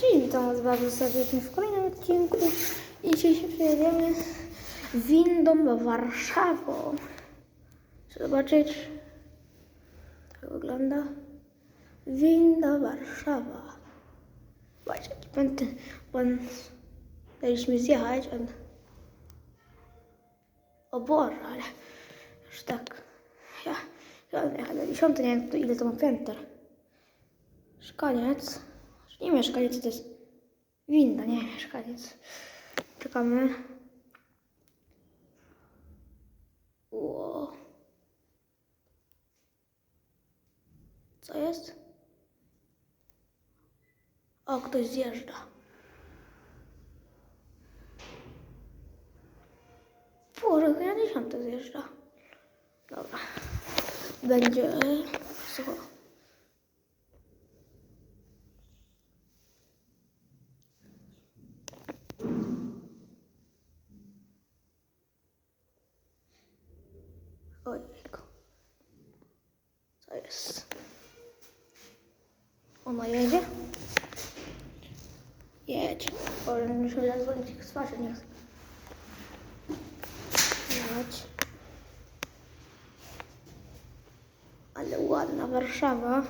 Cześć, witam Was bardzo serdecznie w kolejnym odcinku i dzisiaj się przejedziemy windą Warszawą. Chcę zobaczyć, jak wygląda winda Warszawa. Zobaczcie, jaki pęty, pan, daliśmy zjechać, on, o Boże, ale już tak, ja, ja dziesiąty, nie wiem to ile to ma pięter. Mieszkaniec. Nie mieszkaniec, to jest winda, nie mieszkaniec. Czekamy. Ło. Co jest? O, ktoś zjeżdża. Boże, to ja dziesiąte zjeżdża. Dobra. Będzie. Ojejku. Co jest? Ona jedzie? Jedź. Boże, muszę zadzwonić ich z twarzy, nie. Jedź. Ale ładna Warszawa.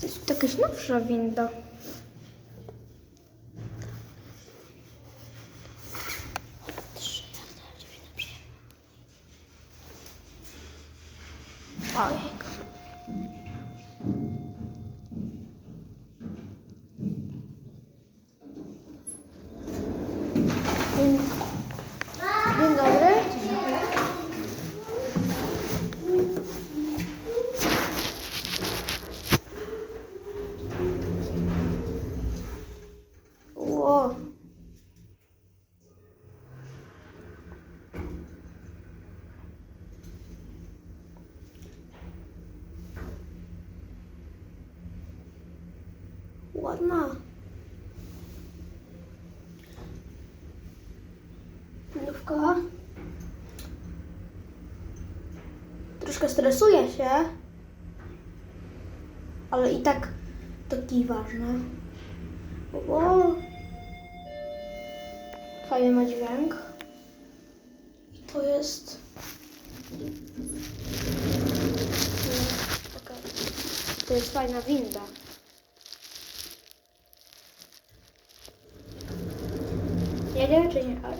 To jest jakaś nowsza winda. Ojejku. Dzień, Ładna. Nówka. Troszkę stresuję się, ale i tak taki ważny. Bo fajny ma dźwięk. I to jest. To jest fajna winda. Jedzie czy nie? Ale.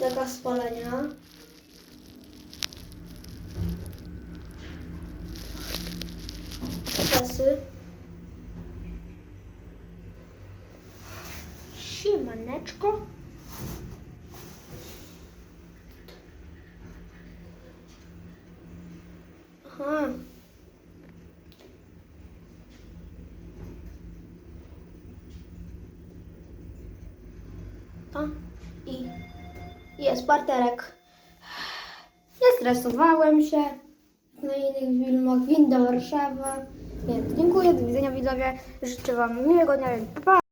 Taka spalenia. Czasy. Siemaneczko. Aha. I jest parterek. Nie stresowałem się na innych filmach. Winda Warszawa. Więc dziękuję, do widzenia widzowie. Życzę Wam miłego dnia. Pa.